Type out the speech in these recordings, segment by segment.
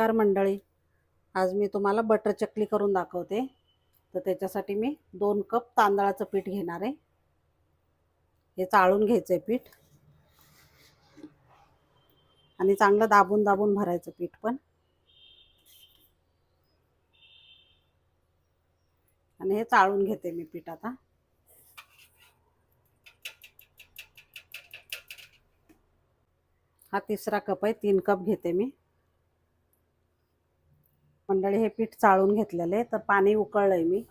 नमस्कार मंडळी. आज मी तुम्हाला बटर चकली करून दाखवते. तर त्याच्यासाठी मी दोन कप तांदळाचं पीठ घेणार आहे. हे चाळून घ्यायचं आहे पीठ. आणि चांगलं दाबून दाबून भरायचं पीठ पण. आणि हे चाळून घेते मी पीठ आता. हा तिसरा कप आहे तीन कप घेते मी. मंडळी हे पीठ चाळून घेतलेलं आहे तर पाणी उकळलं आहे मी.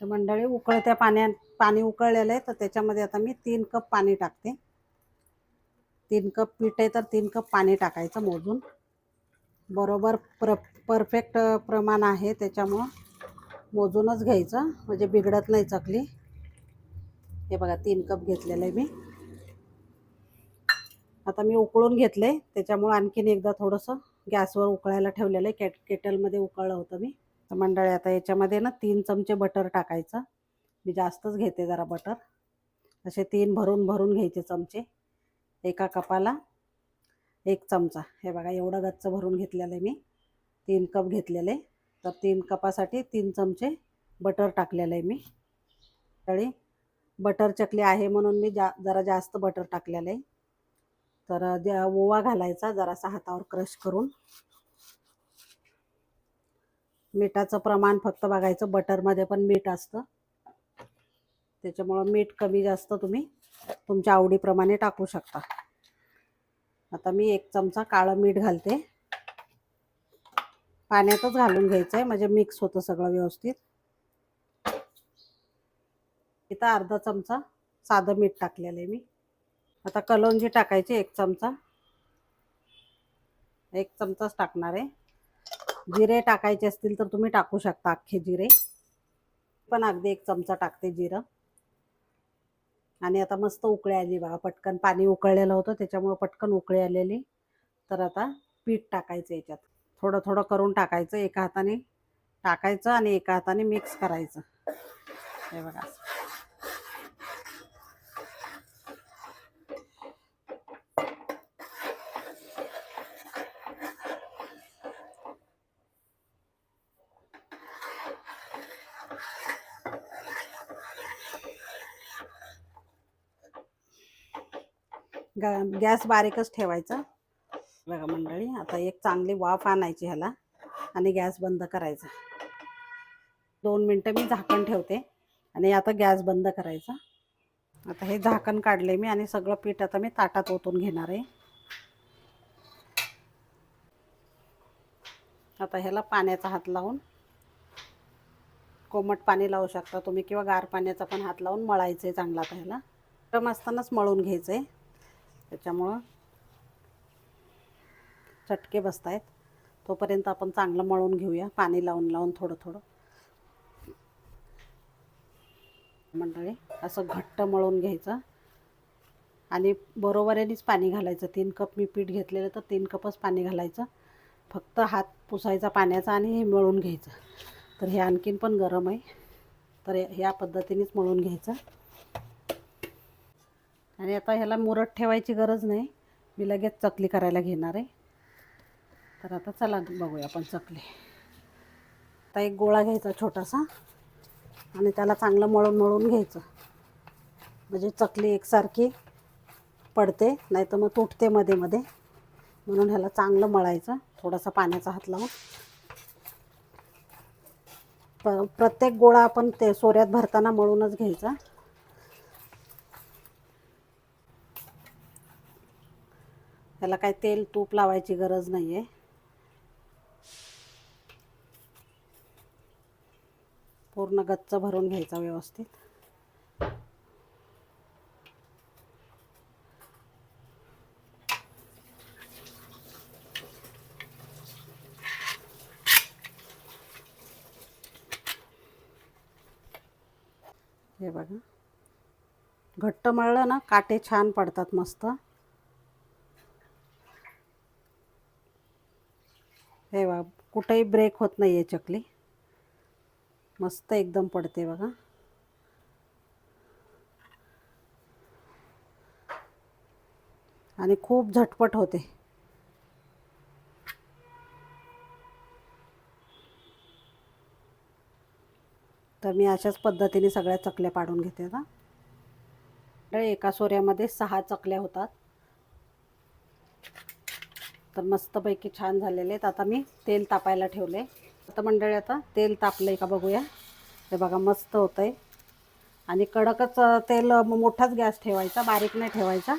तर मंडळी उकळत्या पाण्यात पाणी उकळलेलं आहे तर त्याच्यामध्ये आता मी तीन कप पाणी टाकते. तीन कप पीठ आहे तर तीन कप पाणी टाकायचं मोजून. बरोबर प्र परफेक्ट प्रमाण आहे त्याच्यामुळं मोजूनच घ्यायचं म्हणजे बिघडत नाही चकली. हे बघा तीन कप घेतलेलं आहे मी. आता मी उकळून घेतले त्याच्यामुळं आणखीन एकदा थोडंसं गॅसवर उकळायला ठेवलेलं आहे. केट केटलमध्ये उकळलं होतं मी. तर मंडळी आता याच्यामध्ये ना तीन चमचे बटर टाकायचं. मी जास्तच घेते जरा बटर. असे तीन भरून भरून घ्यायचे चमचे. एका कपाला एक चमचा. हे बघा एवढं गच्च भरून घेतलेलं आहे मी. तीन कप घेतलेले. तर तीन कपासाठी तीन चमचे बटर टाकलेलं आहे मी. तळी बटर चकली आहे म्हणून मी जा जरा जास्त बटर टाकलेलं आहे. तर द्या ओवा घालायचा जरासा हातावर क्रश करून. मिठाचं प्रमाण फक्त बघायचं बटरमध्ये पण मीठ असतं. त्याच्यामुळं मीठ कमी जास्त तुम्ही तुमच्या आवडीप्रमाणे टाकू शकता. आता मी एक चमचा काळं मीठ घालते. पाण्यातच घालून घ्यायचं आहे म्हणजे मिक्स होतं सगळं व्यवस्थित. इथं अर्धा चमचा साधं मीठ टाकलेलं आहे मी. आता कलोंजी टाकायची एक चमचा. एक चमचाच टाकणार आहे. जिरे टाकायचे असतील तर तुम्ही टाकू शकता अख्खे जिरे. पण अगदी एक चमचा टाकते जिरं. आणि आता मस्त उकळी आली बघा पटकन पाणी उकळलेलं होतं त्याच्यामुळं पटकन उकळी आलेली. तर आता पीठ टाकायचं याच्यात. थोडं थोडं करून टाकायचं एका हाताने. टाकायचं आणि एका हाताने मिक्स करायचं. हे बघा. गॅस बारीकच ठेवायचा. बघा मंडळी आता एक चांगली वाफ आणायची ह्याला आणि गॅस बंद करायचा. दोन मिनटं मी झाकण ठेवते आणि आता गॅस बंद करायचा. आता हे झाकण काढले मी आणि सगळं पीठ आता मी ताटात ओतून घेणार आहे. आता ह्याला पाण्याचा हात लावून कोमट पाणी लावू शकता तुम्ही किंवा गार पाण्याचा पण हात लावून मळायचं आहे चांगला आता ह्याला. गरम असतानाच मळून घ्यायचं आहे त्याच्यामुळं चटके बसत आहेत तोपर्यंत आपण चांगलं मळून घेऊया. पाणी लावून लावून थोडं थोडं. मंडळी असं घट्ट मळून घ्यायचं. आणि बरोबरीनेच पाणी घालायचं. तीन कप मी पीठ घेतलेलं तर तीन कपच पाणी घालायचं. फक्त हात पुसायचा पाण्याचा आणि हे मळून घ्यायचं. तर हे आणखीन पण गरम आहे. तर ह्या पद्धतीनेच मळून घ्यायचं. आणि आता ह्याला मुरत ठेवायची गरज नाही. मी लगेच चकली करायला घेणार आहे. तर आता चला बघूया आपण चकली. आता एक गोळा घ्यायचा छोटासा आणि त्याला चांगलं मळून मळून घ्यायचं. म्हणजे चकली एकसारखी पडते नाही तर मग तुटते मध्ये मध्ये. म्हणून ह्याला चांगलं मळायचं. थोडासा पाण्याचा हात लावून. प प्रत्येक गोळा आपण ते सोऱ्यात भरताना मळूनच घ्यायचा. त्याला काही तेल तूप लावायची गरज नाही आहे पूर्ण गच्च भरून घ्यायचा व्यवस्थित. हे बघा. घट्ट मळलं ना काटे छान पडतात मस्त. हे बघा कुठेही ब्रेक होत नाही आहे चकली. मस्त एकदम पडते बघा. आणि खूप झटपट होते. तर मी अशाच पद्धतीने सगळ्या चकल्या पाडून घेते ना एका सोऱ्यामध्ये सहा चकल्या होतात. तर मस्तपैकी छान झालेले आहेत. आता मी तेल तापायला ठेवले. आता मंडळी आता तेल तापलं आहे का बघूया. ते बघा मस्त होतं आहे आणि कडकच तेल मोठाच गॅस ठेवायचा बारीक नाही ठेवायचा.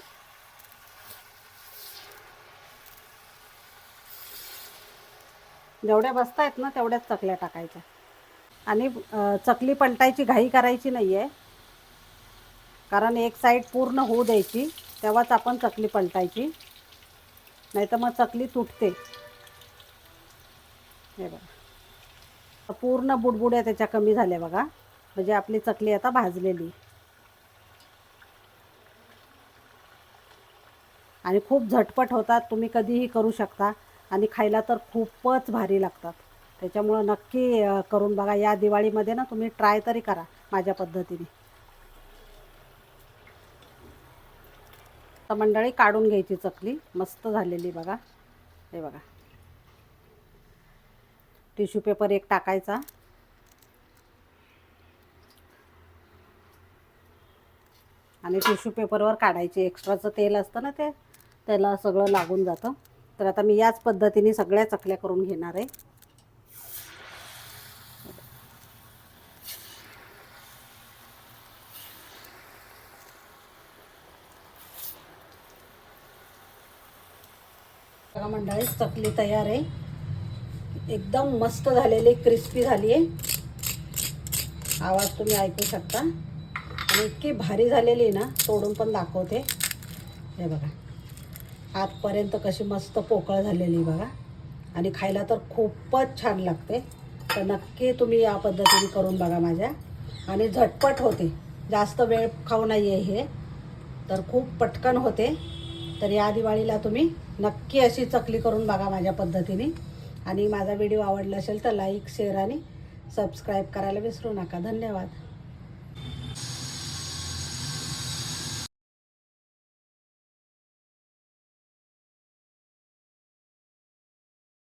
जेवढ्या बसता आहेत ना तेवढ्याच चकल्या टाकायच्या. आणि चकली पलटायची घाई करायची नाही आहे कारण एक साईड पूर्ण होऊ द्यायची तेव्हाच आपण चकली पलटायची. नाही तर मग चकली तुटते. हे बघा. पूर्ण बुडबुड्या त्याच्या कमी झाल्या बघा. म्हणजे आपली चकली आता भाजलेली. आणि खूप झटपट होतात. तुम्ही कधीही करू शकता. आणि खायला तर खूपच भारी लागतात. त्याच्यामुळं नक्की करून बघा. या दिवाळीमध्ये ना तुम्ही ट्राय तरी करा. माझ्या पद्धतीने. तर मंडळी काढून घ्यायची चकली. मस्त झालेली बघा. हे बघा. टिश्यू पेपर एक टाकायचा. आणि टिश्यू पेपरवर काढायचे. एक्स्ट्राचं तेल असतं ना ते त्याला सगळं लागून जातं. तर आता मी याच पद्धतीने सगळ्या चकल्या करून घेणार आहे. बघा मंडळी चकली तयार आहे. एकदम मस्त झालेली क्रिस्पी झाली आहे. आवाज तुम्ही ऐकू शकता. आणि इतकी भारी झालेली आहे ना तोडून पण दाखवते. हे बघा. आतपर्यंत कशी मस्त पोकळ झालेली आहे बघा. आणि खायला तर खूपच छान लागते. तर नक्की तुम्ही या पद्धतीने करून बघा माझ्या. आणि झटपट होते. जास्त वेळ खाऊ नाही आहे हे. तर खूप पटकन होते. तर या दिवाळीला तुम्ही नक्की अशी चकली करून बघा माझ्या पद्धतीने. आणि माझा व्हिडिओ आवडला असेल तर लाईक शेअर आणि सबस्क्राईब करायला विसरू नका. धन्यवाद.